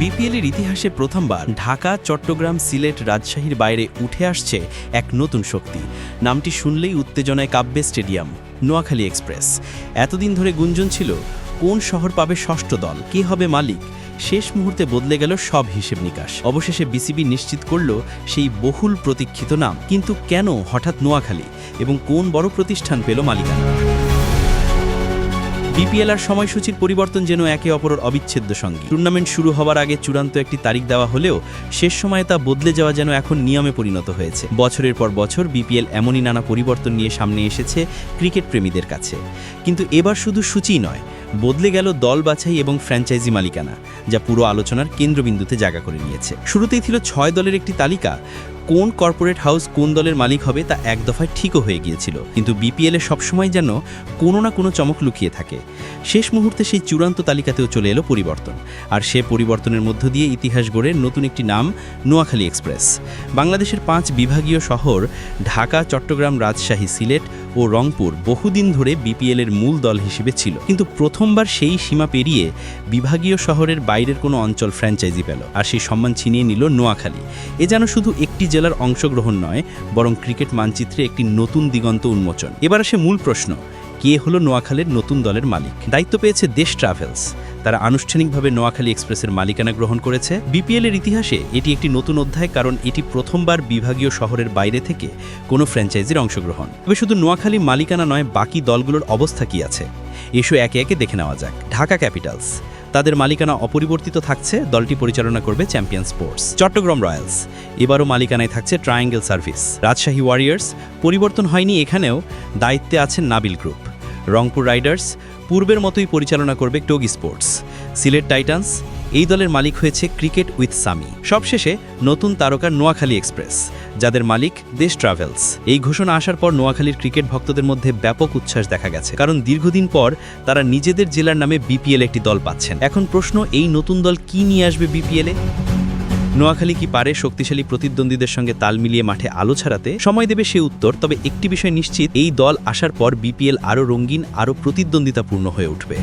বিপিএলের ইতিহাসে প্রথমবার ঢাকা, চট্টগ্রাম, সিলেট রাজশাহীর বাইরে উঠে আসছে এক নতুন শক্তি। নামটি শুনলেই উত্তেজনায় কাব্যে স্টেডিয়াম, নোয়াখালী এক্সপ্রেস। এতদিন ধরে গুঞ্জন ছিল, কোন শহর পাবে ষষ্ঠ দল, কে হবে মালিক? শেষ মুহূর্তে বদলে গেল সব হিসেব নিকাশ। অবশেষে বিসিবি নিশ্চিত করল সেই বহুল প্রতীক্ষিত নাম, কিন্তু কেন হঠাৎ নোয়াখালী? এবং কোন বড় প্রতিষ্ঠান পেল মালিকানা? বিপিএল আর সময়সূচির পরিবর্তন যেন একে অপরের অবিচ্ছেদ্য সঙ্গী। টুর্নামেন্ট শুরু হওয়ার আগে চূড়ান্ত একটি তারিখ দেওয়া হলেও শেষ সময়ে তা বদলে যাওয়া যেন এখন নিয়মে পরিণত হয়েছে। বছরের পর বছর বিপিএল এমনই নানা পরিবর্তন নিয়ে সামনে এসেছে ক্রিকেট প্রেমীদের কাছে। কিন্তু এবার শুধু সূচিই নয়, বদলে গেল দল বাছাই এবং ফ্র্যাঞ্চাইজি মালিকানা, যা পুরো আলোচনার কেন্দ্রবিন্দুতে জায়গা করে নিয়েছে। শুরুতেই ছিল ছয় দলের একটি তালিকা কোন কর্পোরেট হাউস কোন দলের মালিক হবে তা এক দফায় ঠিকও হয়ে গিয়েছিল। কিন্তু বিপিএলে সবসময় যেন কোনো না কোনো চমক লুকিয়ে থাকে। শেষ মুহূর্তে সেই চূড়ান্ত তালিকাতেও চলে এলো পরিবর্তন। আর সে পরিবর্তনের মধ্য দিয়ে ইতিহাস গড়ে নতুন একটি নাম, নোয়াখালী এক্সপ্রেস। বাংলাদেশের পাঁচ বিভাগীয় শহর, ঢাকা, চট্টগ্রাম, রাজশাহী, সিলেট ও রংপুর বহুদিন ধরে বিপিএলের মূল দল হিসেবে ছিল। কিন্তু প্রথমবার সেই সীমা পেরিয়ে বিভাগীয় শহরের বাইরের কোনো অঞ্চল ফ্র্যাঞ্চাইজি পেল আর সেই সম্মান ছিনিয়ে নিল নোয়াখালী। এ যেন শুধু একটি জেলার অংশগ্রহণ নয়, বরং ক্রিকেট মানচিত্রে একটি নতুন দিগন্ত উন্মোচন। এবার আসে মূল প্রশ্ন কে হলো নোয়াখালীর নতুন দলের মালিক? দায়িত্ব পেয়েছে দেশ ট্রাভেলস। তারা আনুষ্ঠানিকভাবে নোয়াখালী এক্সপ্রেসের মালিকানা গ্রহণ করেছে। বিপিএলের ইতিহাসে এটি একটি নতুন অধ্যায় কারণ এটি প্রথমবার বিভাগীয় শহরের বাইরে থেকে কোনো ফ্র্যাঞ্চাইজির অংশগ্রহণ। তবে শুধু নোয়াখালী মালিকানা নয়, বাকি দলগুলোর অবস্থা কী আছে? এসো একে একে দেখে নেওয়া যাক। ঢাকা ক্যাপিটালস। তাদের মালিকানা অপরিবর্তিত থাকছে। দলটি পরিচালনা করবে চ্যাম্পিয়ন স্পোর্টস। চট্টগ্রাম রয়্যালস। এবারও মালিকানায় থাকছে ট্রায়াঙ্গেল সার্ভিস। রাজশাহী ওয়ারিয়ার্স। পরিবর্তন হয়নি এখানেও। দায়িত্বে আছেন নাবিল গ্রুপ। রংপুর রাইডার্স পূর্বের মতোই পরিচালনা করবে টোগি স্পোর্টস। সিলেট টাইটান্স, এই দলের মালিক হয়েছে ক্রিকেট উইথ সামি। সবশেষে নতুন তারকা নোয়াখালী এক্সপ্রেস, যাদের মালিক দেশ ট্রাভেলস। এই ঘোষণা আসার পর নোয়াখালীর ক্রিকেট ভক্তদের মধ্যে ব্যাপক উচ্ছ্বাস দেখা গেছে, কারণ দীর্ঘদিন পর তারা নিজেদের জেলার নামে বিপিএল একটি দল পাচ্ছেন। এখন প্রশ্ন, এই নতুন দল কি নিয়ে আসবে বিপিএলে? নোয়াখালী কি পারে শক্তিশালী প্রতিদ্বন্দ্বীদের সঙ্গে তাল মিলিয়ে মাঠে আলো ছাড়াতে? সময় দেবে সে উত্তর, তবে একটি বিষয় নিশ্চিত, এই দল আসার পর বিপিএল আরও রঙিন, আরও প্রতিদ্বন্দ্বিতাপূর্ণ হয়ে উঠবে।